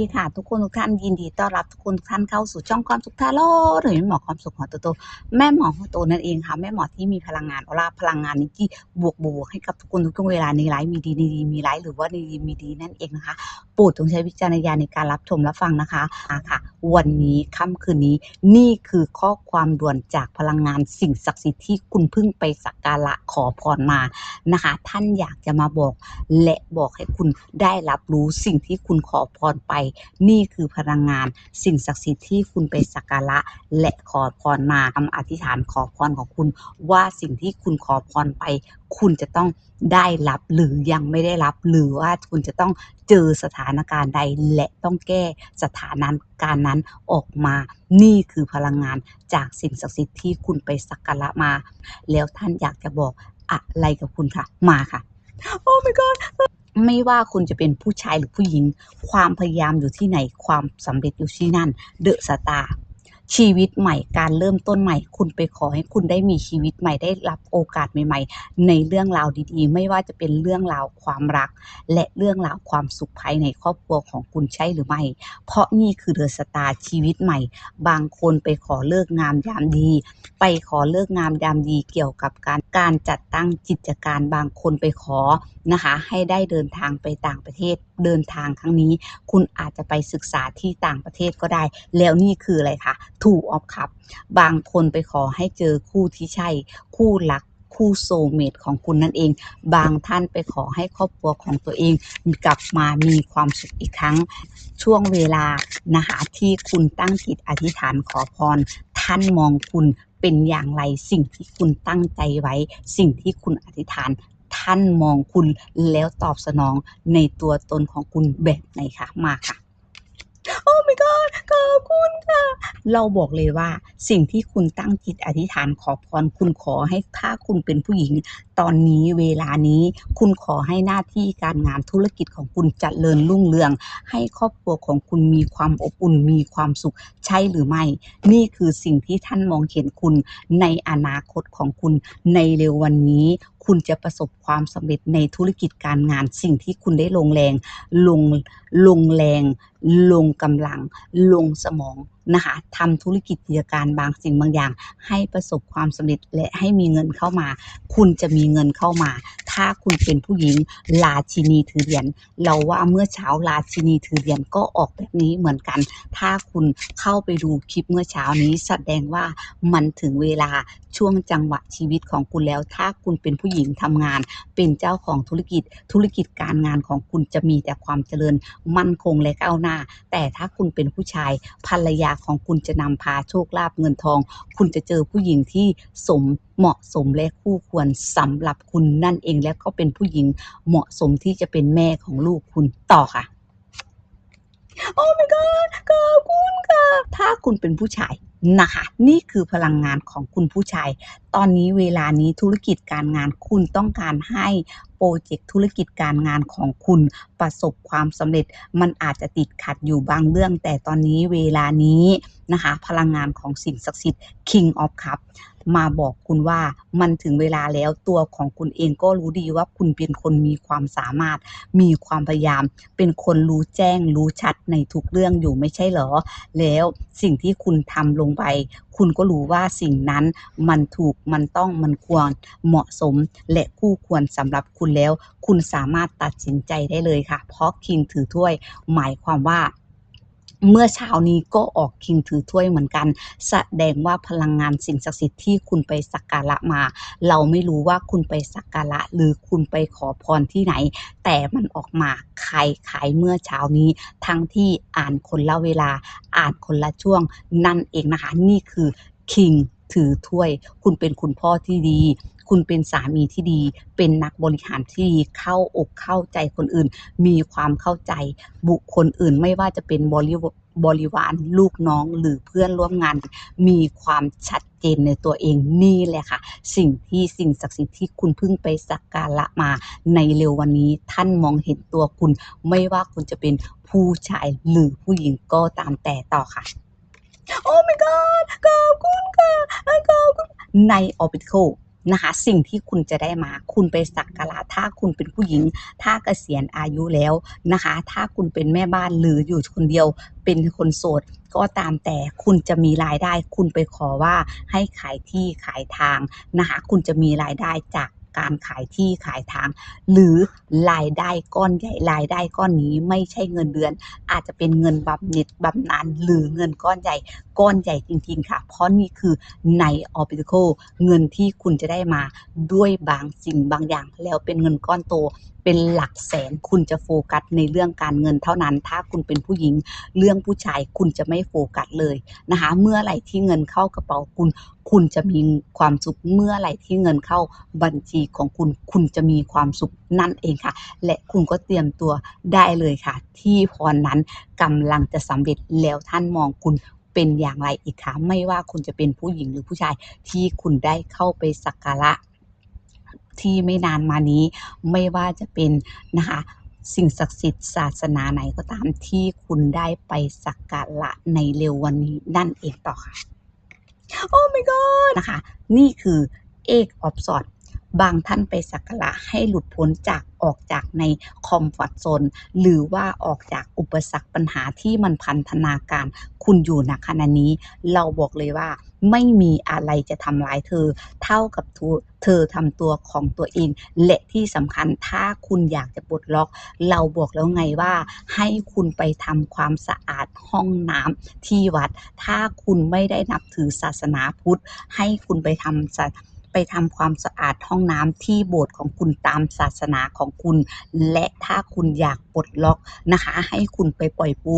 ดีค่ะทุกคนทุกท่านยินดีต้อนรับทุกคนทุกท่านเข้าสู่ช่องความสุขทาโร่หรือหมอความสุขของตัวโตแม่หมอของตัวนั่นเองค่ะแม่หมอที่มีพลังงานออร่าพลังงานนี้ที่บวกบวกให้กับทุกคนทุกๆเวลาในไลฟ์มีดีในดีมีไลฟ์หรือว่าในดีมีดีนั่นเองนะคะโปรดจงใช้วิจารณญาณในการรับชมรับฟังนะคะอ่าค่ะ วันนี้ค่ำคืนนี้นี่คือข้อความด่วนจากพลังงานสิ่งศักดิ์สิทธิ์ที่คุณเพิ่งไปสักการะขอพรมานะคะ ท่านอยากจะมาบอก และบอกให้คุณได้รับรู้สิ่งที่คุณขอพรไปนี่คือพลังงาน สิ่งศักดิ์สิทธิ์ที่คุณไปสักการะ และขอพรมาคำอธิษฐานขอพรของคุณ ว่าสิ่งที่คุณขอพรไป คุณจะต้องได้รับหรือยังไม่ได้รับ หรือว่าคุณจะต้องเจอสถานการณ์ใด และต้องแก้สถานการณ์นั้นออกมา นี่คือพลังงานจากสิ่งศักดิ์สิทธิ์ที่คุณไปสักการะมา แล้วท่านอยากจะบอกอะไรกับคุณค่ะ มาค่ะ โอ้ my god ไม่ว่าคุณจะเป็นผู้ชายหรือผู้หญิง ความพยายามอยู่ที่ไหนความสำเร็จอยู่ที่นั่น เดอะสตาร์ ชีวิตใหม่การเริ่มต้นใหม่ คุณไปขอให้คุณได้มีชีวิตใหม่ได้รับโอกาสใหม่ ๆ ในเรื่องราวดีๆ ไม่ว่าจะเป็นเรื่องราวความรัก และเรื่องราวความสุขภายในครอบครัวของคุณใช่หรือไม่ เพราะนี่คือเดอะสตาร์ชีวิตใหม่ บางคนไปขอเลิกงามยามดี ไปขอเลิกงามยามดีเกี่ยวกับการการจัดตั้งกิจการบางคนไปขอนะคะ ให้ได้เดินทางไปต่างประเทศเดินทางครั้งนี้ คุณอาจจะไปศึกษาที่ต่างประเทศก็ได้ แล้วนี่คืออะไรคะถูกออฟคับางคนไปขอให้เจอคู่ที่ใช่ คู่รักคู่โซเมตของคุณนั่นเอง บางท่านไปขอให้ครอบครัวของตัวเอง กลับมามีความสุขอีกครั้ง ช่วงเวลานะคะที่คุณตั้งจิตอธิษฐานขอพร ท่านมองคุณเป็นอย่างไรสิ่งที่คุณตั้งใจไว้ สิ่งที่คุณอธิษฐานท่านมองคุณแล้วตอบสนองในตัวตนของคุณแบบไหนคะมาค่ะ god ขอบคุณค่ะ เราบอกเลยว่าสิ่งที่คุณตั้งจิตอธิษฐานขอพรคุณขอให้ถ้าคุณเป็นผู้หญิง ตอนนี้เวลานี้คุณขอให้หน้าที่การงานธุรกิจของคุณเจริญรุ่งเรือง ให้ครอบครัวของคุณมีความอบอุ่นมีความสุขใช่หรือไม่ นี่คือสิ่งที่ท่านมองเห็นคุณในอนาคตของคุณในเร็ววันนี้ คุณจะประสบความสำเร็จในธุรกิจการงานสิ่งที่คุณได้ลงแรง ลงลงแรง ลงกำลัง ลงสมอง นะคะทำธุรกิจกิจการบางสิ่งบางอย่าง ให้ประสบความสำเร็จและให้มีเงินเข้ามา คุณจะมีเงินเข้ามา ถ้าคุณเป็นผู้หญิงราชินีถือเหรียญเราว่าเมื่อเช้าราชินีถือเหรียญก็ออกแบบนี้เหมือนกัน ถ้าคุณเข้าไปดูคลิปเมื่อเช้านี้ แสดงว่ามันถึงเวลาช่วงจังหวะชีวิตของคุณแล้ว ถ้าคุณเป็นผู้หญิงทำงาน เป็นเจ้าของธุรกิจธุรกิจการงานของคุณจะมีแต่ความเจริญมั่นคงและก้าวหน้า แต่ถ้าคุณเป็นผู้ชายภรรยาของคุณจะนำพาโชคลาภเงินทอง คุณจะเจอผู้หญิงที่สมเหมาะสมและคู่ควรสำหรับคุณนั่นเองและก็เป็นผู้หญิงเหมาะสมที่จะเป็นแม่ของลูกคุณต่อค่ะ โอ้ my god ขอบคุณค่ะ ถ้าคุณเป็นผู้ชาย นะคะ นี่คือพลังงานของคุณผู้ชาย ตอนนี้เวลานี้ธุรกิจการงานคุณต้องการให้โปรเจกต์ธุรกิจการงานของคุณประสบความสำเร็จ มันอาจจะติดขัดอยู่บางเรื่อง แต่ตอนนี้เวลานี้นะคะ พลังงานของสิ่งศักดิ์สิทธิ์ King of Cup มาบอกคุณว่ามันถึงเวลาแล้วตัวของคุณเองก็รู้ดีว่าคุณเป็นคนมีความสามารถ มีความพยายาม เป็นคนรู้แจ้งรู้ชัดในทุกเรื่องอยู่ไม่ใช่เหรอ แล้วสิ่งที่คุณทำลงไป คุณก็รู้ว่าสิ่งนั้นมันถูกมันต้องมันควรเหมาะสม และคู่ควรสำหรับคุณแล้ว คุณสามารถตัดสินใจได้เลยค่ะ เพราะคิงถือถ้วย หมายความว่า เมื่อเช้านี้ก็ออกคิงถือถ้วยเหมือนกัน แสดงว่าพลังงานสิ่งศักดิ์สิทธิ์ที่คุณไปสักการะมา เราไม่รู้ว่าคุณไปสักการะหรือคุณไปขอพรที่ไหน แต่มันออกมาใครขายเมื่อเช้านี้ ทั้งที่อ่านคนละเวลาอ่านคนละช่วงนั่นเองนะคะ นี่คือคิงถือถ้วย คุณเป็นคุณพ่อที่ดี คุณเป็นสามีที่ดี เป็นนักบริหารที่ดีเข้าอกเข้าใจคนอื่น มีความเข้าใจบุคคลอื่น ไม่ว่าจะเป็นบริวบริวารลูกน้องหรือเพื่อนร่วมงาน มีความชัดเจนในตัวเองนี่แหละค่ะ สิ่งที่สิ่งศักดิ์สิทธิ์ที่คุณเพิ่งไปสักการะมาในเร็ววันนี้ท่านมองเห็นตัวคุณ ไม่ว่าคุณจะเป็นผู้ชายหรือผู้หญิงก็ตามแต่ต่อค่ะโอ้ my god ขอบคุณค่ะขอบคุณใน Orbital นะคะ สิ่งที่คุณจะได้มาคุณไปสักการะถ้าคุณเป็นผู้หญิง ถ้าเกษียณอายุแล้วนะคะ ถ้าคุณเป็นแม่บ้านหรืออยู่คนเดียวเป็นคนโสดก็ตามแต่คุณจะมีรายได้ คุณไปขอว่าให้ขายที่ขายทางนะคะ คุณจะมีรายได้จาก การขายที่ขายทาง หรือรายได้ก้อนใหญ่รายได้ก้อนนี้ไม่ใช่เงินเดือน อาจจะเป็นเงินบำเหน็จบำนาญหรือเงินก้อนใหญ่ก้อนใหญ่จริง ๆ ค่ะ เพราะนี่คือในออ b ิ t โ c เงินที่คุณจะได้มาด้วยบางสิ่งบางอย่าง แล้วเป็นเงินก้อนโตเป็นหลักแสนคุณจะโฟกัสในเรื่องการเงินเท่านั้น ถ้าคุณเป็นผู้หญิง เรื่องผู้ชายคุณจะไม่โฟกัสเลยนะคะ เมื่อไหร่ที่เงินเข้ากระเป๋าคุณ คุณจะมีความสุขเมื่อไหร่ที่เงินเข้าบัญชีของคุณ คุณจะมีความสุขนั่นเองค่ะ และคุณก็เตรียมตัวได้เลยค่ะ ที่พรนั้นกำลังจะสำเร็จแล้วท่านมองคุณเป็นอย่างไรอีกคะไม่ว่าคุณจะเป็นผู้หญิงหรือผู้ชายที่คุณได้เข้าไปสักการะที่ไม่นานมานี้ ไม่ว่าจะเป็นนะคะสิ่งศักดิ์สิทธิ์ศาสนาไหนก็ตามที่คุณได้ไปสักการะในเร็ววันนี้นั่นเองต่อค่ะ โอ้ my god นะคะ นี่คือเอกออฟซอด บางท่านไปสักการะให้หลุดพ้นจากออกจากในคอมฟอร์ทโซนหรือว่าออกจากอุปสรรคปัญหาที่มันพันธนาการคุณอยู่ณขณะนี้ เราบอกเลยว่าไม่มีอะไรจะทำร้ายเธอ เท่ากับเธอทำตัวของตัวเองและที่สำคัญถ้าคุณอยากจะปลดล็อก เราบอกแล้วไงว่า ให้คุณไปทำความสะอาดห้องน้ำที่วัด ถ้าคุณไม่ได้นับถือศาสนาพุทธ ให้คุณไปทำ ไปทำความสะอาดห้องน้ำที่โบสถ์ของคุณตามศาสนาของคุณ และถ้าคุณอยากปลดล็อกนะคะ ให้คุณไปปล่อยปู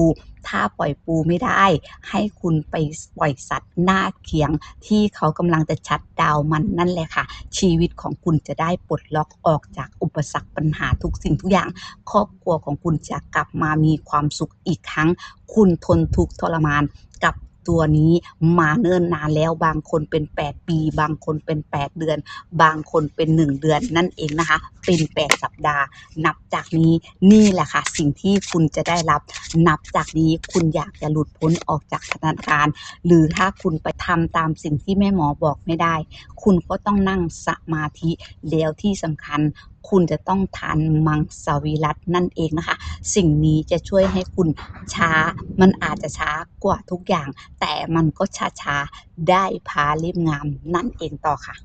ถ้าปล่อยปูไม่ได้ ให้คุณไปปล่อยสัตว์หน้าเขียง ที่เขากำลังจะชัดดาวมันนั่นแหละค่ะ ชีวิตของคุณจะได้ปลดล็อกออกจากอุปสรรคปัญหาทุกสิ่งทุกอย่าง ครอบครัวของคุณจะกลับมามีความสุขอีกครั้ง คุณทนทุกทรมานกับ ตัวนี้มาเนิ่นนานแล้วบางคนเป็น 8 ปี บางคนเป็น 8 เดือน บางคนเป็น 1 เดือนนั่นเองนะคะ เป็น 8 สัปดาห์ นับจากนี้นี่แหละค่ะ สิ่งที่คุณจะได้รับ นับจากนี้คุณอยากจะหลุดพ้นออกจากสถานการณ์ หรือถ้าคุณไปทำตามสิ่งที่แม่หมอบอกไม่ได้ คุณก็ต้องนั่งสมาธิแล้วที่สำคัญคุณจะต้องทานมังสวิรัตนั่นเองนะคะ สิ่งนี้จะช่วยให้คุณช้า มันอาจจะช้ากว่าทุกอย่าง แต่มันก็ช้าๆได้พาเล่มงามนั่นเองต่อค่ะ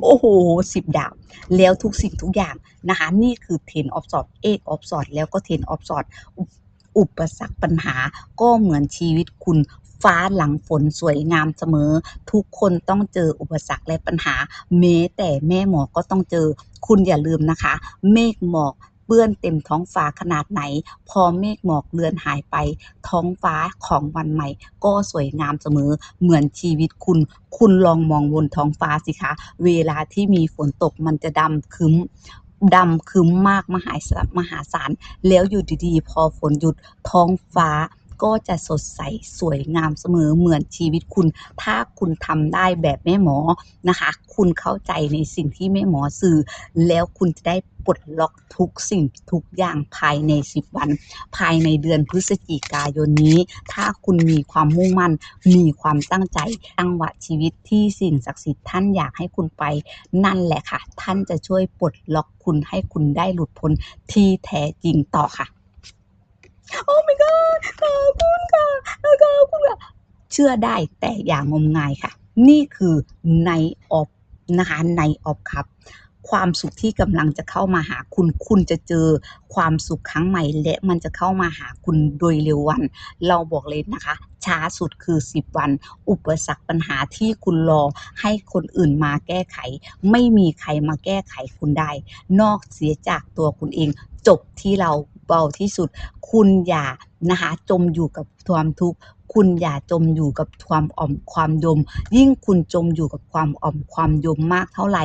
โอ้โหสิบดาว แล้วทุกสิ่งทุกอย่างนะคะ นี่คือเทนออฟสอดเอกออฟสอดแล้วก็เทนออฟสอดอุปสรรคปัญหาก็เหมือนชีวิตคุณ ฟ้าหลังฝนสวยงามเสมอ ทุกคนต้องเจออุปสรรคและปัญหาแม้แต่แม่หมอก็ต้องเจอ คุณอย่าลืมนะคะ เมฆหมอกเปื้อนเต็มท้องฟ้าขนาดไหน พอเมฆหมอกเลือนหายไป ท้องฟ้าของวันใหม่ ก็สวยงามเสมอ เหมือนชีวิตคุณ คุณลองมองบนท้องฟ้าสิคะ เวลาที่มีฝนตกมันจะดำคึ้มดำคึ้มมากมหาศาลมหาศาลแล้วอยู่ดีๆ พอฝนหยุดท้องฟ้า ก็จะสดใสสวยงามเสมอเหมือนชีวิตคุณ ถ้าคุณทำได้แบบแม่หมอนะคะ คุณเข้าใจในสิ่งที่แม่หมอสื่อ แล้วคุณจะได้ปลดล็อกทุกสิ่งทุกอย่างภายใน 10 วัน ภายในเดือนพฤศจิกายนนี้ ถ้าคุณมีความมุ่งมั่น มีความตั้งใจจังหวะชีวิตที่สิ่งศักดิ์สิทธิ์ท่านอยากให้คุณไป นั่นแหละค่ะ ท่านจะช่วยปลดล็อกคุณให้คุณได้หลุดพ้นที่แท้จริงต่อค่ะ โอ้ my god ขอบคุณค่ะขอบคุณค่ะเชื่อได้แต่อย่างงมงายค่ะ นี่คือในออบนะคะในออบครับ ความสุขที่กำลังจะเข้ามาหาคุณ คุณจะเจอความสุขครั้งใหม่ และมันจะเข้ามาหาคุณโดยเร็ววัน เราบอกเลยนะคะ ช้าสุดคือ 10 วัน อุปสรรคปัญหาที่คุณรอให้คนอื่นมาแก้ไข ไม่มีใครมาแก้ไขคุณได้ นอกเสียจากตัวคุณเอง จบที่เรา เบาที่สุด คุณอย่านะคะจมอยู่กับความทุกข์คุณอย่าจมอยู่กับความอ่อมความยม ยิ่งคุณจมอยู่กับความอ่อมความยมมากเท่าไหร่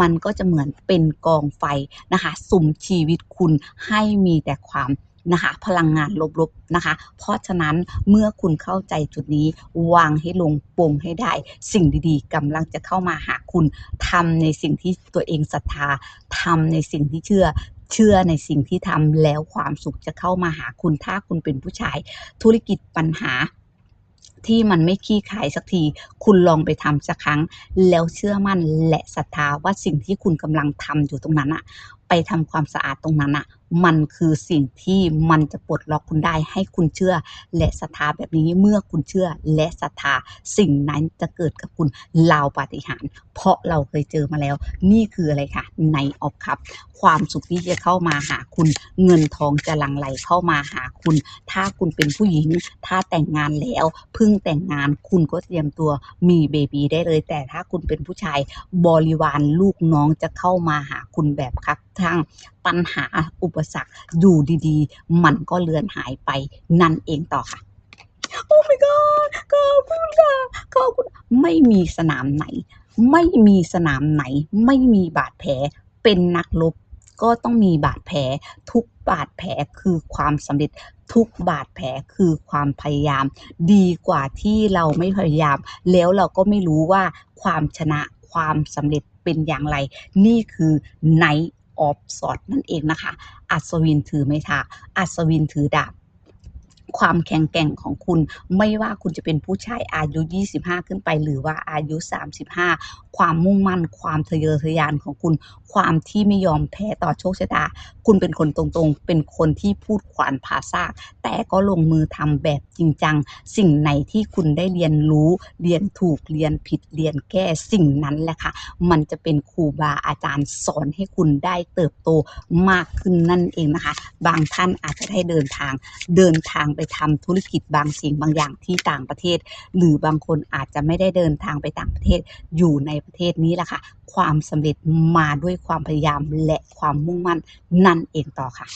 มันก็จะเหมือนเป็นกองไฟนะคะสุมชีวิตคุณให้มีแต่ความนะคะพลังงานลบๆนะคะ เพราะฉะนั้นเมื่อคุณเข้าใจจุดนี้วางให้ลงปลงให้ได้ สิ่งดีๆกำลังจะเข้ามาหาคุณทำในสิ่งที่ตัวเองศรัทธาทำในสิ่งที่เชื่อ เชื่อในสิ่งที่ทำแล้วความสุขจะเข้ามาหาคุณถ้าคุณเป็นผู้ชาย ธุรกิจปัญหาที่มันไม่ขี้ขายสักที คุณลองไปทำสักครั้ง แล้วเชื่อมั่นและศรัทธาว่าสิ่งที่คุณกำลังทำอยู่ตรงนั้นอะไปทำความสะอาดตรงนั้นอะ มันคือสิ่งที่มันจะปลดล็อกคุณได้ให้คุณเชื่อ และศรัทธาแบบนี้เมื่อคุณเชื่อและศรัทธาสิ่งนั้นจะเกิดกับคุณลาวปาฏิหาริย์เพราะเราเคยเจอมาแล้ว นี่คืออะไรคะในออฟครับ ความสุขที่จะเข้ามาหาคุณ เงินทองจะหลั่งไหลเข้ามาหาคุณ ถ้าคุณเป็นผู้หญิง ถ้าแต่งงานแล้วเพิ่งแต่งงานคุณก็เตรียมตัวมีเบบีได้เลย แต่ถ้าคุณเป็นผู้ชายบริวารลูกน้องจะเข้ามาหาคุณแบบคักทั้งปัญหาอุปสรรคอยู่ดีๆ มันก็เลือนหายไปนั่นเองต่อค่ะ โอ้ my god ขอบคุณค่ะขอบคุณไม่มีสนามไหน ไม่มีสนามไหน ไม่มีบาดแผลเป็นนักรบก็ต้องมีบาดแผลทุกบาดแผลคือความสำเร็จทุกบาดแผลคือความพยายาม ดีกว่าที่เราไม่พยายาม แล้วเราก็ไม่รู้ว่าความชนะความสำเร็จเป็นอย่างไร นี่คือไนท์ ออฟสอดนั่นเองนะคะ อัศวินถือไม้เท้าอัศวินถือดาบ ความแข็งแกร่งของคุณ ไม่ว่าคุณจะเป็นผู้ชายอายุ 25 ขึ้นไป หรือว่าอายุ 35 ความมุ่งมั่น ความทะเยอทะยานของคุณ ความที่ไม่ยอมแพ้ต่อโชคชะตา คุณเป็นคนตรงๆ เป็นคนที่พูดขวานผ่าซาก แต่ก็ลงมือทำแบบจริงจัง สิ่งไหนที่คุณได้เรียนรู้ เรียนถูก เรียนผิด เรียนแก้สิ่งนั้นแหละค่ะ มันจะเป็นครูบาอาจารย์สอนให้คุณได้เติบโตมากขึ้นนั่นเองนะคะ บางท่านอาจจะได้เดินทาง เดินทางไปทำธุรกิจบางสิ่งบางอย่างที่ต่างประเทศ หรือบางคนอาจจะไม่ได้เดินทางไปต่างประเทศอยู่ในประเทศนี้แหละค่ะ ความสำเร็จมาด้วยความพยายามและความมุ่งมั่นนั่นเองต่อค่ะ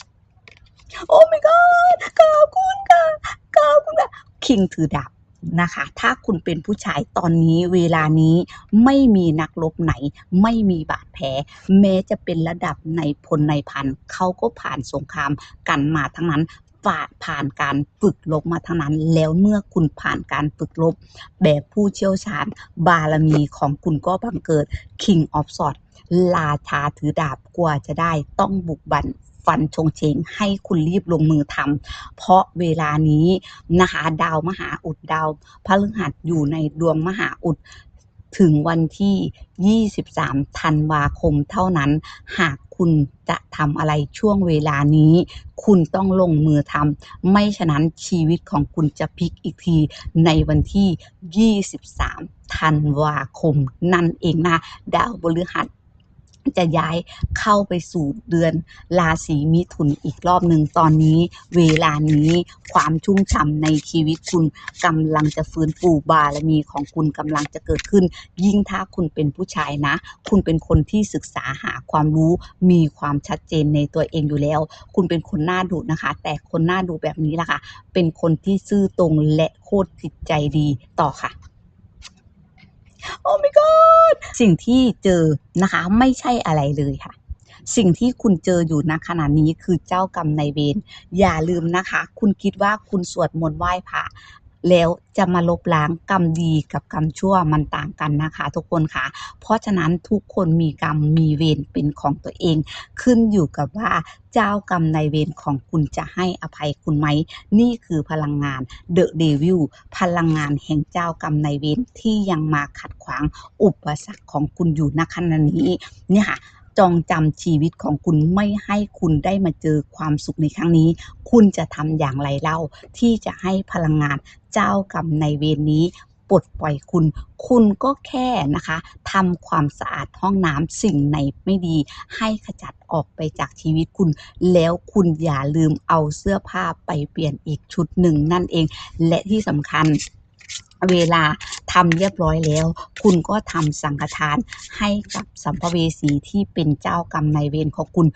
โอ้ my god ขอบคุณค่ะขอบคุณค่ะคิงถือดาบนะคะ ถ้าคุณเป็นผู้ชายตอนนี้เวลานี้ไม่มีนักรบไหน ไม่มีบาดแผล แม้จะเป็นระดับในพลในพันเขาก็ผ่านสงครามกันมาทั้งนั้น ฝ่าผ่านการฝึกรบมาทั้งนั้น แล้วเมื่อคุณผ่านการฝึกรบแบบผู้เชี่ยวชาญ บารมีของคุณก็บังเกิด King of s w o r d ราชาถือดาบกว่าจะได้ต้องบุกบันฟันชงเชงให้คุณรีบลงมือทำเพราะเวลานี้นะคะดาวมหาอุดดาวพฤหัสอยู่ในดวงมหาอุดถึงวันที่ 23 ธันวาคมเท่านั้น หาก คุณจะทำอะไรช่วงเวลานี้ คุณต้องลงมือทำไม่ฉะนั้นชีวิตของคุณจะพลิกอีกทีในวันที่ 23 ธันวาคม นั่นเองนะ ดาวบริหัส จะย้ายเข้าไปสู่เดือนราศีมิถุนอีกรอบหนึ่งตอนนี้ เวลานี้ความชุ่มฉ่ำในชีวิตคุณกำลังจะฟื้นฟูบารมีของคุณกำลังจะเกิดขึ้น ยิ่งถ้าคุณเป็นผู้ชายนะ คุณเป็นคนที่ศึกษาหาความรู้มีความชัดเจนในตัวเองอยู่แล้ว คุณเป็นคนน่าดุนะคะ แต่คนน่าดูแบบนี้ล่ะค่ะ เป็นคนที่ซื่อตรงและโคตรจิตใจดีต่อค่ะ โอ้ my god สิ่งที่เจอนะคะไม่ใช่อะไรเลยค่ะ สิ่งที่คุณเจออยู่ณขณะนี้คือเจ้ากรรมนายเวรอย่าลืมนะคะ คุณคิดว่าคุณสวดมนต์ไหว้พระ แล้วจะมาลบล้างกรรมดีกับกรรมชั่วมันต่างกันนะคะ ทุกคนค่ะ เพราะฉะนั้นทุกคนมีกรรมมีเวรเป็นของตัวเอง ขึ้นอยู่กับว่าเจ้ากรรมในเวรของคุณจะให้อภัยคุณไหม นี่คือพลังงานเดอะเดวิลพลังงานแห่งเจ้ากรรมในเวรที่ยังมาขัดขวางอุปสรรคของคุณอยู่ณขณะนี้เนี่ยค่ะ จองจำชีวิตของคุณไม่ให้คุณได้มาเจอความสุขในครั้งนี้ คุณจะทำอย่างไรเล่าที่จะให้พลังงานเจ้ากรรมในเวรนี้ปลดปล่อยคุณ คุณก็แค่นะคะทำความสะอาดห้องน้ำสิ่งไหนไม่ดี ให้ขจัดออกไปจากชีวิตคุณ แล้วคุณอย่าลืมเอาเสื้อผ้าไปเปลี่ยนอีกชุดหนึ่งนั่นเอง และที่สำคัญเวลา ทำเรียบร้อยแล้ว คุณก็ทำสังฆทานให้กับสัมภเวสีที่เป็นเจ้ากรรมนายเวรของคุณ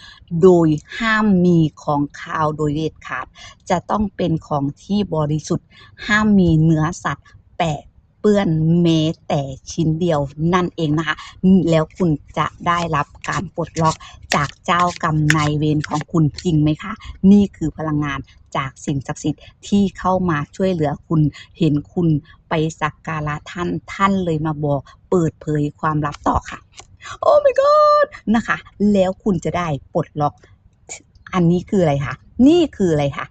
โดยห้ามมีของคาวโดยเด็ดขาด จะต้องเป็นของที่บริสุทธิ์ ห้ามมีเนื้อสัตว์แปะ เปื้อนแม้แต่ชิ้นเดียวนั่นเองนะคะ แล้วคุณจะได้รับการปลดล็อกจากเจ้ากรรมนายเวรของคุณจริงไหมคะ นี่คือพลังงานจากสิ่งศักดิ์สิทธิ์ที่เข้ามาช่วยเหลือคุณเห็นคุณไปสักการะท่านท่านเลยมาบอก เปิดเผยความลับต่อค่ะ โอ้ my god นะคะ แล้วคุณจะได้ปลดล็อกอันนี้คืออะไรคะ นี่คืออะไรคะ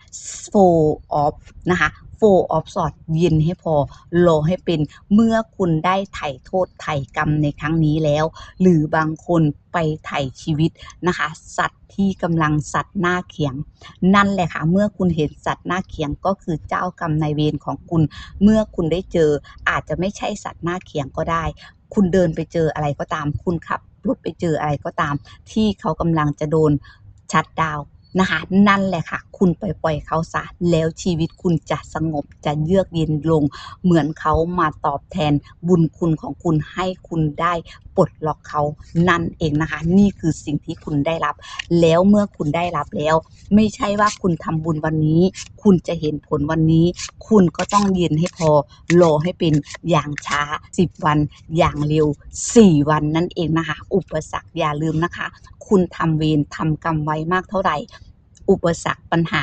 four of นะคะ four of swords เย็นให้พอรอให้เป็น เมื่อคุณได้ไถ่โทษไถ่กรรมในครั้งนี้แล้ว หรือบางคนไปไถ่ชีวิตนะคะ สัตว์ที่กำลังสัตว์หน้าเขียง นั่นแหละค่ะ เมื่อคุณเห็นสัตว์หน้าเขียงก็คือเจ้ากรรมนายเวรของคุณ เมื่อคุณได้เจออาจจะไม่ใช่สัตว์หน้าเขียงก็ได้ คุณเดินไปเจออะไรก็ตาม คุณขับรถไปเจออะไรก็ตาม ที่เขากำลังจะโดนชัดดาว นะคะ นั่นแหละค่ะ คุณปล่อยปล่อยเขาซะแล้วชีวิตคุณจะสงบจะเยือกเย็นลง เหมือนเขามาตอบแทนบุญคุณของคุณให้คุณได้ปลดล็อกเขานั่นเองนะคะ นี่คือสิ่งที่คุณได้รับ แล้วเมื่อคุณได้รับแล้ว ไม่ใช่ว่าคุณทำบุญวันนี้ คุณจะเห็นผลวันนี้ คุณก็ต้องเย็นให้พอรอให้เป็นอย่างช้า 10 วัน อย่างเร็ว 4 วันนั่นเองนะคะ อุปสรรคอย่าลืมนะคะ คุณทำเวรทำกรรมไว้มากเท่าไหร่ อุปสรรคปัญหา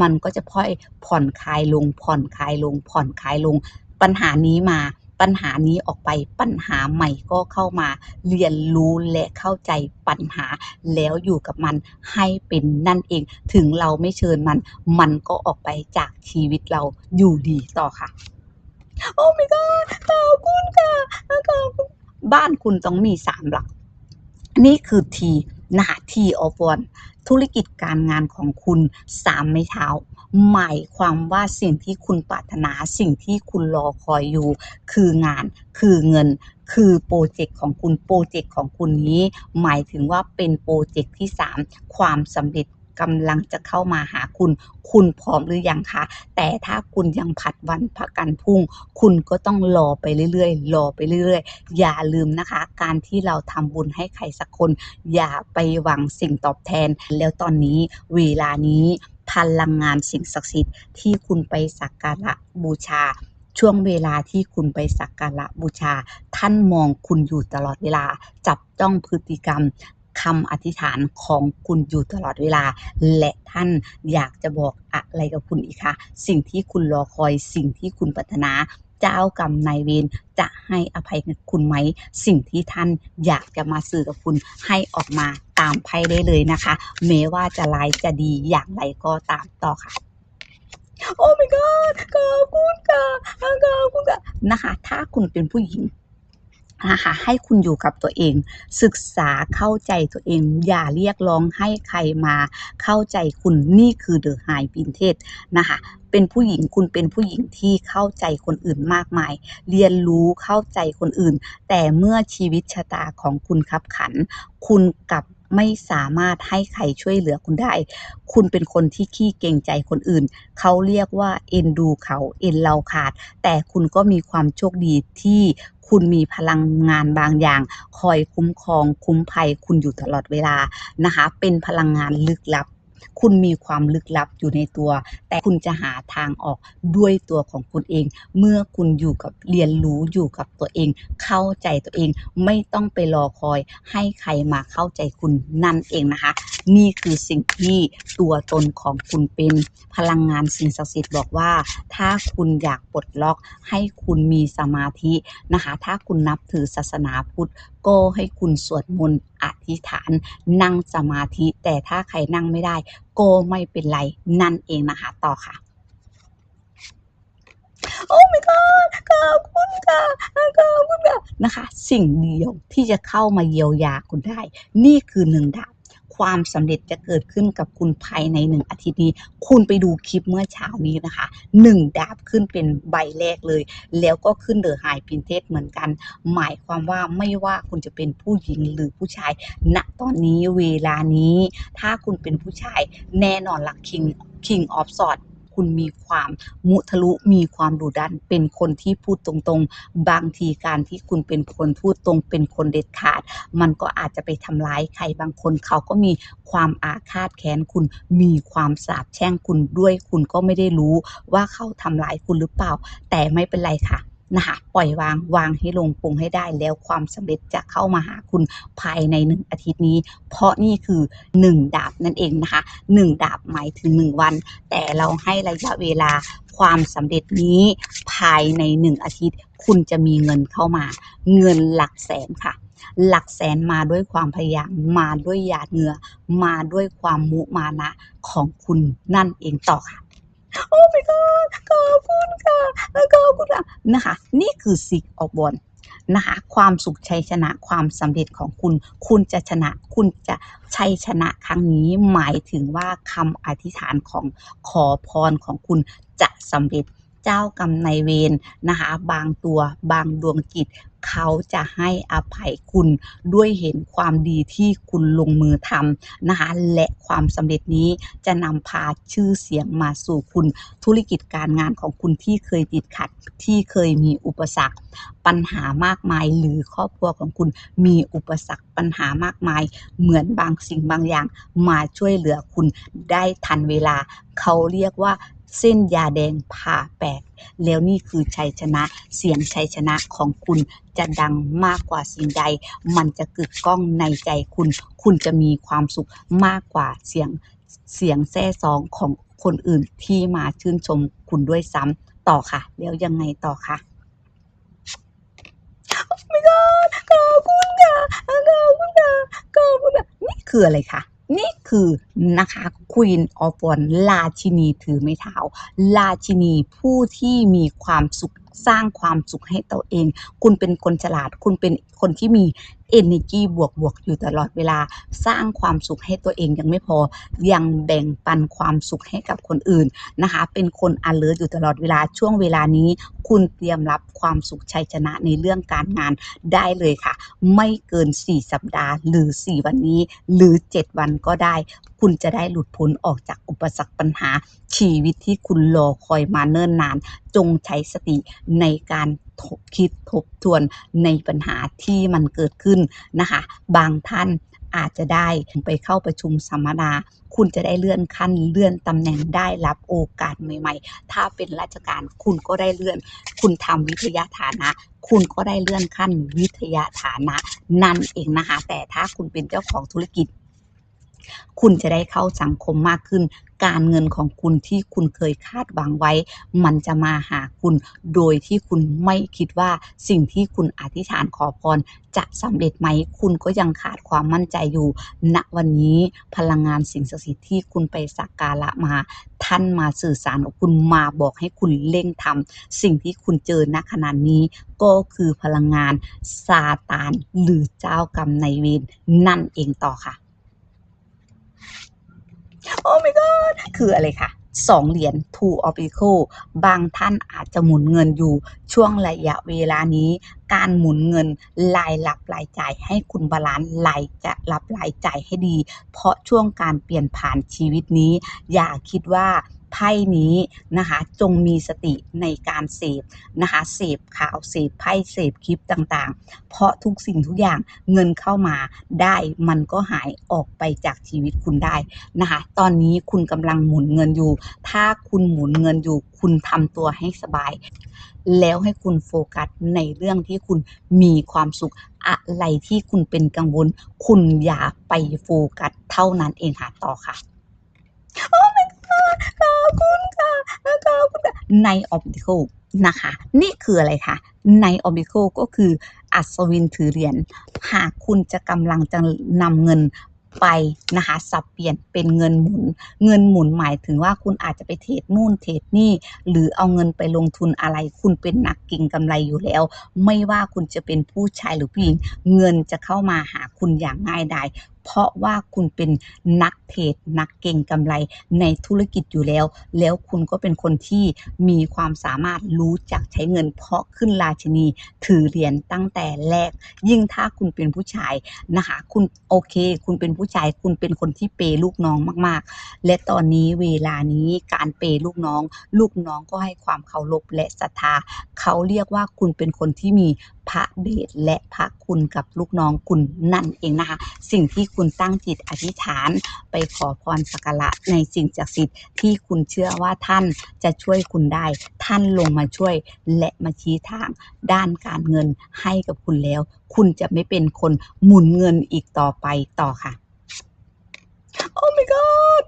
มันก็จะค่อยผ่อนคลายลง ผ่อนคลายลง ผ่อนคลายลง ปัญหานี้มาปัญหานี้ออกไปปัญหาใหม่ก็เข้ามาเรียนรู้และเข้าใจปัญหาแล้วอยู่กับมันให้เป็นนั่นเอง ถึงเราไม่เชิญมัน มันก็ออกไปจากชีวิตเราอยู่ดีต่อค่ะ โอ้ my god ขอบคุณค่ะขอบคุณบ้านคุณต้องมีสามหลัก นี่คือที นะคะ T of one ธุรกิจการงานของคุณสามไม้เท้า หมายความว่าสิ่งที่คุณปรารถนาสิ่งที่คุณรอคอยอยู่ คืองานคือเงิน คือโปรเจกต์ของคุณโปรเจกต์ของคุณนี้ หมายถึงว่าเป็นโปรเจกต์ที่ 3 ความสำเร็จ กำลังจะเข้ามาหาคุณ คุณพร้อมหรือยังคะ แต่ถ้าคุณยังผัดวันพักกันพุ่ง คุณก็ต้องรอไปเรื่อยๆ รอไปเรื่อยๆ อย่าลืมนะคะ การที่เราทำบุญให้ใครสักคน อย่าไปหวังสิ่งตอบแทน แล้วตอนนี้เวลานี้พลังงานสิ่งศักดิ์สิทธิ์ที่คุณไปสักการะบูชาช่วงเวลาที่คุณไปสักการะบูชา ท่านมองคุณอยู่ตลอดเวลา จับจ้องพฤติกรรม คำอธิษฐานของคุณอยู่ตลอดเวลา และท่านอยากจะบอกอะไรกับคุณอีกคะสิ่งที่คุณรอคอยสิ่งที่คุณปรารถนาเจ้ากรรมนายเวรจะให้อภัยกับคุณไหม สิ่งที่ท่านอยากจะมาสื่อกับคุณให้ออกมาตามไพ่ได้เลยนะคะ แม้ว่าจะร้ายจะดีอย่างไรก็ตามต่อค่ะ โอ้ my god ขอบคุณค่ะขอบคุณค่ะนะคะ ถ้าคุณเป็นผู้หญิง นะคะให้คุณอยู่กับตัวเอง ศึกษาเข้าใจตัวเอง อย่าเรียกร้องให้ใครมาเข้าใจคุณนี่คือเดอะไฮปินเทสนะคะเป็นผู้หญิงคุณเป็นผู้หญิงที่เข้าใจคนอื่นมากมาย เรียนรู้เข้าใจคนอื่น แต่เมื่อชีวิตชะตาของคุณขับขัน คุณกลับ ไม่สามารถให้ใครช่วยเหลือคุณได้ คุณเป็นคนที่ขี้เกรงใจคนอื่น เขาเรียกว่าเอ็นดูเขาเอ็นเราขาด แต่คุณก็มีความโชคดีที่คุณมีพลังงานบางอย่าง คอยคุ้มครองคุ้มภัยคุณอยู่ตลอดเวลานะคะ เป็นพลังงานลึกลับ คุณมีความลึกลับอยู่ในตัว แต่คุณจะหาทางออกด้วยตัวของคุณเอง เมื่อคุณอยู่กับเรียนรู้อยู่กับตัวเอง เข้าใจตัวเองไม่ต้องไปรอคอย ให้ใครมาเข้าใจคุณนั่นเองนะคะ นี่คือสิ่งที่ตัวตนของคุณเป็นพลังงานสิ่งศักดิ์สิทธิ์บอกว่า ถ้าคุณอยากปลดล็อกให้คุณมีสมาธินะคะ ถ้าคุณนับถือศาสนาพุทธ ก็ให้คุณสวดมนต์อธิษฐานนั่งสมาธิ แต่ถ้าใครนั่งไม่ได้ ก็ไม่เป็นไรนั่นเองนะคะ ต่อค่ะโอ้ my god ขอบคุณค่ะขอบคุณค่ะนะคะ สิ่งเดียวที่จะเข้ามาเยียวยาคุณได้ นี่คือหนึ่งดาว ความสำเร็จจะเกิดขึ้นกับคุณภายในหนึ่งอาทิตย์นี้ คุณไปดูคลิปเมื่อเช้านี้นะคะหนึ่งดาบขึ้นเป็นใบแรกเลย แล้วก็ขึ้นเดอะไฮพินเทสเหมือนกัน หมายความว่าไม่ว่าคุณจะเป็นผู้หญิงหรือผู้ชาย ณตอนนี้เวลานี้ ถ้าคุณเป็นผู้ชายแน่นอนหลักคิง King of Swords คุณมีความมุทะลุมีความดุดัน เป็นคนที่พูดตรงๆ บางทีการที่คุณเป็นคนพูดตรงเป็นคนเด็ดขาด มันก็อาจจะไปทำร้ายใครบางคนเขาก็มีความอาฆาตแค้นคุณมีความสาบแช่งคุณด้วยคุณก็ไม่ได้รู้ว่าเขาทำร้ายคุณหรือเปล่า แต่ไม่เป็นไรค่ะ นะคะปล่อยวางวางให้ลงปรุงให้ได้แล้วความสำเร็จจะเข้ามาหาคุณภายในหนึ่งอาทิตย์นี้ เพราะนี่คือหนึ่งดาบนั่นเองนะคะหนึ่งดาบหมายถึงหนึ่งวัน แต่เราให้ระยะเวลาความสำเร็จนี้ภายในหนึ่งอาทิตย์ คุณจะมีเงินเข้ามา เงินหลักแสนค่ะหลักแสนมาด้วยความพยายามมาด้วยหยาดเหงื่อ มาด้วยความมุมานะของคุณนั่นเองต่อค่ะ โอ้ my god ขอบคุณค่ะขอบคุณค่ะนะคะ นี่คือสิ่งออกบอลนะคะ ความสุขชัยชนะความสำเร็จของคุณ คุณจะชนะ คุณจะชัยชนะครั้งนี้หมายถึงว่าคำอธิษฐานของขอพรของคุณจะสำเร็จ เจ้ากรรมนายเวรนะคะ บางตัวบางดวงจิตเขาจะให้อภัยคุณด้วยเห็นความดีที่คุณลงมือทำนะคะและความสำเร็จนี้จะนำพาชื่อเสียงมาสู่คุณ ธุรกิจการงานของคุณที่เคยติดขัด ที่เคยมีอุปสรรค ปัญหามากมาย หรือครอบครัวของคุณมีอุปสรรคปัญหามากมาย เหมือนบางสิ่งบางอย่างมาช่วยเหลือคุณได้ทันเวลา เขาเรียกว่า เส้นยาแดงผ่าแปดแล้วนี่คือชัยชนะเสียงชัยชนะของคุณจะดังมากกว่าสิ่งใด มันจะกึกก้องในใจคุณ คุณจะมีความสุขมากกว่าเสียงเสียงแซ่ซ้องของคนอื่นที่มาชื่นชมคุณด้วยซ้ำต่อค่ะ แล้วยังไงต่อค่ะ? Oh my god ขอบคุณค่ะขอบคุณค่ะขอบคุณค่ะนี่คืออะไรคะ นี่คือนะคะควีนออฟวอนราชินีถือไม้เท้า ราชินีผู้ที่มีความสุขสร้างความสุขให้ตัวเอง คุณเป็นคนฉลาด คุณเป็นคนที่มีเอเนอร์จีบวกอยู่ตลอดเวลา สร้างความสุขให้ตัวเองยังไม่พอ ยังแบ่งปันความสุขให้กับคนอื่นนะคะ เป็นคนอะเลิร์ตอยู่ตลอดเวลา ช่วงเวลานี้ คุณเตรียมรับความสุขชัยชนะในเรื่องการงานได้เลยค่ะ ไม่เกิน 4 สัปดาห์หรือ 4 วันนี้ หรือ 7 วันก็ได้ คุณจะได้หลุดพ้นออกจากอุปสรรคปัญหา ชีวิตที่คุณรอคอยมาเนิ่นนาน จงใช้สติในการทบคิดทบทวนในปัญหาที่มันเกิดขึ้นนะคะ บางท่านอาจจะได้ไปเข้าประชุมสัมมนา คุณจะได้เลื่อนขั้นเลื่อนตำแหน่งได้รับโอกาสใหม่ๆ ถ้าเป็นราชการคุณก็ได้เลื่อน คุณทำวิทยาฐานะ คุณก็ได้เลื่อนขั้นวิทยาฐานะนั่นเองนะคะ แต่ถ้าคุณเป็นเจ้าของธุรกิจ คุณจะได้เข้าสังคมมากขึ้น การเงินของคุณที่คุณเคยคาดหวังไว้ มันจะมาหาคุณ โดยที่คุณไม่คิดว่าสิ่งที่คุณอธิษฐานขอพรจะสำเร็จไหม คุณก็ยังขาดความมั่นใจอยู่ ณ วันนี้พลังงานสิ่งศักดิ์สิทธิ์ที่คุณไปสักการะมา ท่านมาสื่อสารกับคุณมาบอกให้คุณเร่งทำสิ่งที่คุณเจอณขณะนี้ก็คือพลังงานซาตานหรือเจ้ากรรมนายเวรนั่นเองต่อค่ะ โอ้ my god คืออะไรคะ2เหรียญ Two obstacle บางท่านอาจจะหมุนเงินอยู่ช่วงระยะเวลานี้ การหมุนเงินรายรับรายจ่ายให้คุณบาลานซ์รายจะรับรายจ่ายให้ดี เพราะช่วงการเปลี่ยนผ่านชีวิตนี้ อย่าคิดว่า ไพ่นี้นะคะ จงมีสติในการเสพนะคะเสพข่าวเสพไพ่เสพคลิปต่างๆ เพราะทุกสิ่งทุกอย่างเงินเข้ามาได้มันก็หายออกไปจากชีวิตคุณได้นะคะ ตอนนี้คุณกำลังหมุนเงินอยู่ ถ้าคุณหมุนเงินอยู่ คุณทำตัวให้สบาย แล้วให้คุณโฟกัสในเรื่องที่คุณมีความสุขอะไรที่คุณเป็นกังวล คุณอย่าไปโฟกัสเท่านั้นเองค่ะต่อค่ะ Oh my god ขอบคุณค่ะขอบคุณค่ะ Knight of Pentacles นะคะ นี่คืออะไรคะ Knight of Pentacles ก็คืออัศวินถือเหรียญหากคุณจะกำลังจะนำเงินไปนะคะสับเปลี่ยนเป็นเงินหมุน เงินหมุนหมายถึงว่าคุณอาจจะไปเทรดนู่นเทรดนี่ หรือเอาเงินไปลงทุนอะไร คุณเป็นนักก็งกำไรอยู่แล้ว ไม่ว่าคุณจะเป็นผู้ชายหรือผู้หญิง เงินจะเข้ามาหาคุณอย่างง่ายดายเพราะว่าคุณเป็นนักเทรดนักเก็งกำไรในธุรกิจอยู่แล้ว แล้วคุณก็เป็นคนที่มีความสามารถรู้จักใช้เงิน เพราะขึ้นราชินีถือเหรียญตั้งแต่แรก ยิ่งถ้าคุณเป็นผู้ชายนะคะคุณโอเค คุณเป็นผู้ชาย คุณเป็นคนที่เปย์ลูกน้องมาก ๆ และตอนนี้เวลานี้การเปย์ลูกน้อง ลูกน้องก็ให้ความเคารพและศรัทธาเขาเรียกว่าคุณเป็นคนที่มีพระเดชและพระคุณกับลูกน้องคุณนั่นเองนะคะ สิ่งที่คุณตั้งจิตอธิษฐาน ไปขอพรสักการะในสิ่งศักดิ์สิทธิ์ที่คุณเชื่อว่าท่านจะช่วยคุณได้ ท่านลงมาช่วยและมาชี้ทางด้านการเงินให้กับคุณแล้ว คุณจะไม่เป็นคนหมุนเงินอีกต่อไปต่อค่ะ Oh my god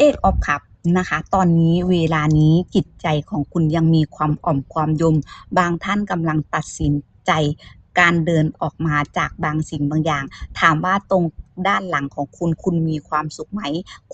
Eight of Cups นะคะ ตอนนี้เวลานี้จิตใจของคุณยังมีความอ่อมความยม บางท่านกำลังตัดสินใจ การเดินออกมาจากบางสิ่งบางอย่าง ถามว่าตรงด้านหลังของคุณคุณมีความสุขไหม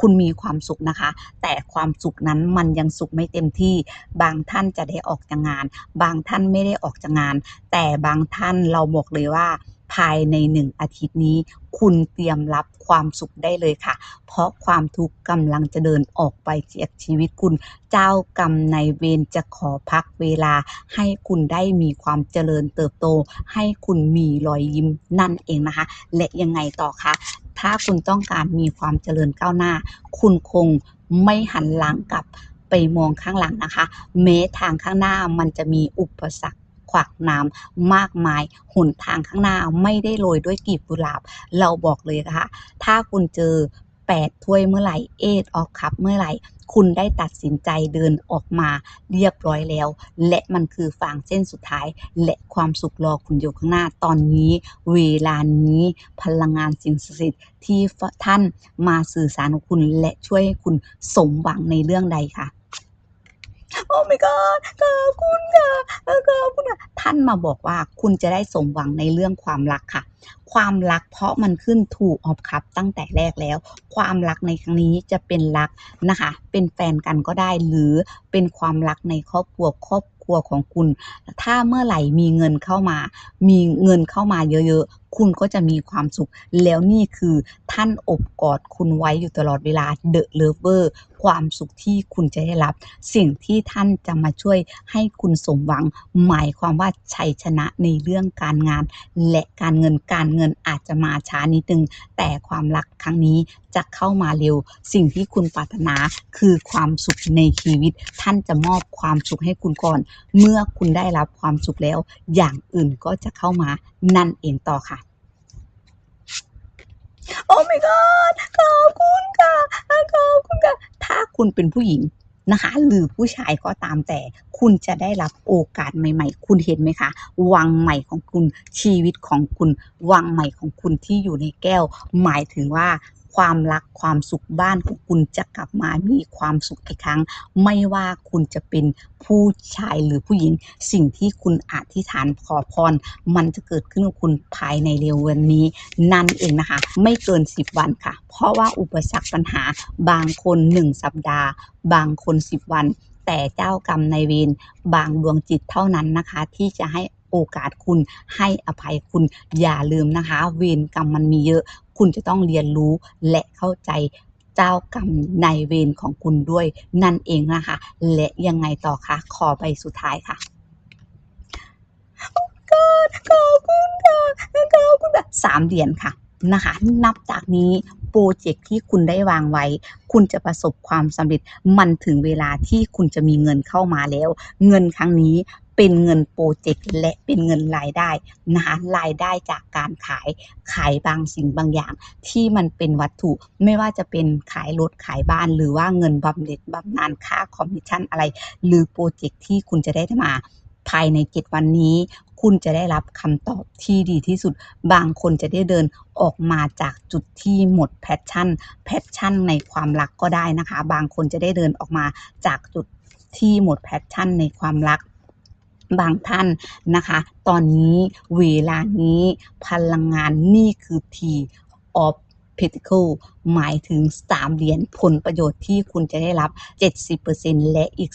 คุณมีความสุขนะคะ แต่ความสุขนั้นมันยังสุขไม่เต็มที่ บางท่านจะได้ออกจากงาน บางท่านไม่ได้ออกจากงาน แต่บางท่านเราบอกเลยว่า ภายในหนึ่งอาทิตย์นี้ คุณเตรียมรับความสุขได้เลยค่ะ เพราะความทุกข์กำลังจะเดินออกไปจากชีวิตคุณ เจ้ากรรมในเวรจะขอพักเวลา ให้คุณได้มีความเจริญเติบโต ให้คุณมีรอยยิ้มนั่นเองนะคะ และยังไงต่อคะ ถ้าคุณต้องการมีความเจริญก้าวหน้า คุณคงไม่หันหลังกลับไปมองข้างหลังนะคะ แม้ทางข้างหน้ามันจะมีอุปสรรค ขวากน้ำมากมายหนทางข้างหน้าไม่ได้โรยด้วยกลีบกุหลาบ เราบอกเลยนะคะถ้าคุณเจอ8ถ้วยเมื่อไหร่เอทออฟคัพเมื่อไหร่ คุณได้ตัดสินใจเดินออกมาเรียบร้อยแล้ว และมันคือฟางเส้นสุดท้าย และความสุขรอคุณอยู่ข้างหน้าตอนนี้ เวลานี้พลังงานสิ่งศักดิ์สิทธิ์ที่ท่านมาสื่อสารกับคุณและช่วยให้คุณสมหวังในเรื่องใดค่ะ โอ้ my god ขอบคุณค่ะขอบคุณค่ะท่านมาบอกว่าคุณจะได้สมหวังในเรื่องความรักค่ะ ความรักเพราะมันขึ้น Two of Cups ตั้งแต่แรกแล้ว ความรักในครั้งนี้จะเป็นรักนะคะ เป็นแฟนกันก็ได้หรือเป็นความรักในครอบครัวครอบครัวของคุณ ถ้าเมื่อไหร่มีเงินเข้ามา มีเงินเข้ามาเยอะๆ คุณก็จะมีความสุข แล้วนี่คือท่านอบกอดคุณไว้อยู่ตลอดเวลา The Lover ความสุขที่คุณจะได้รับ สิ่งที่ท่านจะมาช่วยให้คุณสมหวัง หมายความว่าชัยชนะในเรื่องการงาน และการเงินการเงินอาจจะมาช้านิดหนึ่งแต่ความรักครั้งนี้จะเข้ามาเร็ว สิ่งที่คุณปรารถนาคือความสุขในชีวิต ท่านจะมอบความสุขให้คุณก่อน เมื่อคุณได้รับความสุขแล้ว อย่างอื่นก็จะเข้ามา นั่นเองต่อค่ะ โอ้ my god ขอบคุณค่ะขอบคุณค่ะ ถ้าคุณเป็นผู้หญิงนะคะ หรือผู้ชายก็ตามแต่คุณจะได้รับโอกาสใหม่ ๆ คุณเห็นไหมคะ วังใหม่ของคุณชีวิตของคุณ วังใหม่ของคุณที่อยู่ในแก้ว หมายถึงว่า ความรักความสุขบ้านของคุณจะกลับมามีความสุขอีกครั้ง ไม่ว่าคุณจะเป็นผู้ชายหรือผู้หญิง สิ่งที่คุณอธิษฐานขอพร มันจะเกิดขึ้นกับคุณภายในเร็ววันนี้ นั่นเองนะคะ ไม่เกิน 10 วันค่ะ เพราะว่าอุปสรรคปัญหาบางคน 1 สัปดาห์ บางคน 10 วัน แต่เจ้ากรรมนายเวรบางดวงจิตเท่านั้นนะคะ ที่จะให้โอกาสคุณให้อภัยคุณอย่าลืมนะคะ เวรกรรมมันมีเยอะ คุณจะต้องเรียนรู้และเข้าใจเจ้ากรรมนายเวรของคุณด้วยนั่นเองนะคะ และยังไงต่อคะขอใบสุดท้ายค่ะขอบคุณค่ะขอบคุณค่ะสามเหรียญค่ะนะคะ นับจากนี้พรอเจกต์ที่คุณได้วางไว้ คุณจะประสบความสำเร็จมันถึงเวลาที่คุณจะมีเงินเข้ามาแล้ว เงินครั้งนี้ เป็นเงินพรเจกต์และเป็นเงินรายได้นะคะรายได้จากการขายขายบางสิ่งบางอย่าง ที่มันเป็นวัตถุไม่ว่าจะเป็นขายรถขายบ้าน หรือว่าเงินบำเหน็จบำนาญค่าคอมมิชชั่นอะไร หรือพรเจกต์ที่คุณจะได้มาภายใน7วันนี้คุณจะได้รับคำตอบที่ดีที่สุด บางคนจะได้เดินออกมาจากจุดที่หมด passion passion ในความรักก็ได้นะคะ บางคนจะได้เดินออกมาจากจุดที่หมด passion ในความรัก บางท่านนะคะ ตอนนี้เวลานี้พลังงานนี่คือ Tea of Pentacle หมายถึง 3 เหรียญผลประโยชน์ที่คุณจะได้รับ 70%และอีก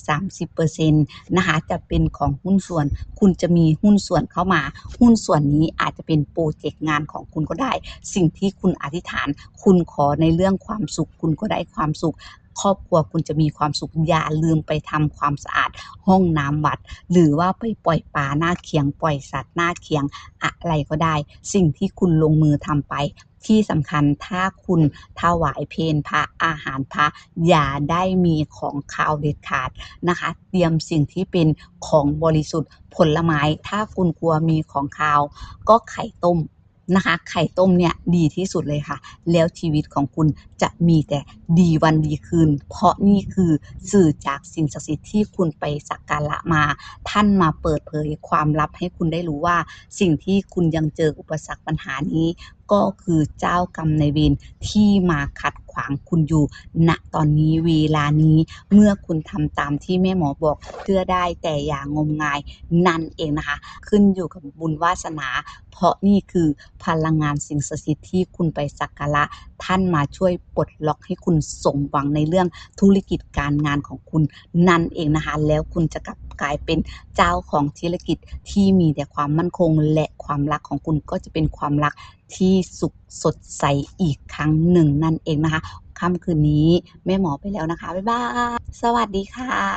30%นะคะจะเป็นของหุ้นส่วน คุณจะมีหุ้นส่วนเข้ามา หุ้นส่วนนี้อาจจะเป็นพรเจกต์งานของคุณก็ได้ สิ่งที่คุณอธิษฐาน คุณขอในเรื่องความสุข คุณก็ได้ความสุข ครอบครัวคุณจะมีความสุขอย่าลืมไปทำความสะอาดห้องน้ำวัด หรือว่าไปปล่อยปลาหน้าเคียง ปล่อยสัตว์หน้าเคียงอะไรก็ได้ สิ่งที่คุณลงมือทำไปที่สำคัญถ้าคุณถวายเพลพระอาหารพระอย่าได้มีของคาวเด็ดขาดนะคะ เตรียมสิ่งที่เป็นของบริสุทธิ์ผลไม้ ถ้าคุณกลัวมีของคาว ก็ไข่ต้ม นะคะ ไข่ต้มเนี่ยดีที่สุดเลยค่ะ แล้วชีวิตของคุณจะมีแต่ดีวันดีคืน เพราะนี่คือสื่อจากสิ่งศักดิ์สิทธิ์ที่คุณไปสักการะมา ท่านมาเปิดเผยความลับให้คุณได้รู้ว่า สิ่งที่คุณยังเจออุปสรรคปัญหานี้ ก็คือเจ้ากรรมนายเวรที่มาขัดขวางคุณอยู่ณตอนนี้เวลานี้เมื่อคุณทำตามที่แม่หมอบอกเพื่อได้แต่อย่างมงายนั่นเองนะคะ ขึ้นอยู่กับบุญวาสนา เพราะนี่คือพลังงานสิ่งศักดิ์สิทธิ์ที่คุณไปสักการะท่านมาช่วยปลดล็อกให้คุณสมหวังในเรื่องธุรกิจการงานของคุณนั่นเองนะคะ แล้วคุณจะกลับ กลายเป็นเจ้าของธุรกิจที่มีแต่ความมั่นคง และความรักของคุณก็จะเป็นความรักที่สุขสดใสอีกครั้งหนึ่งนั่นเองนะคะค่ำคืนนี้แม่หมอไปแล้วนะคะ บ๊ายบาย สวัสดีค่ะ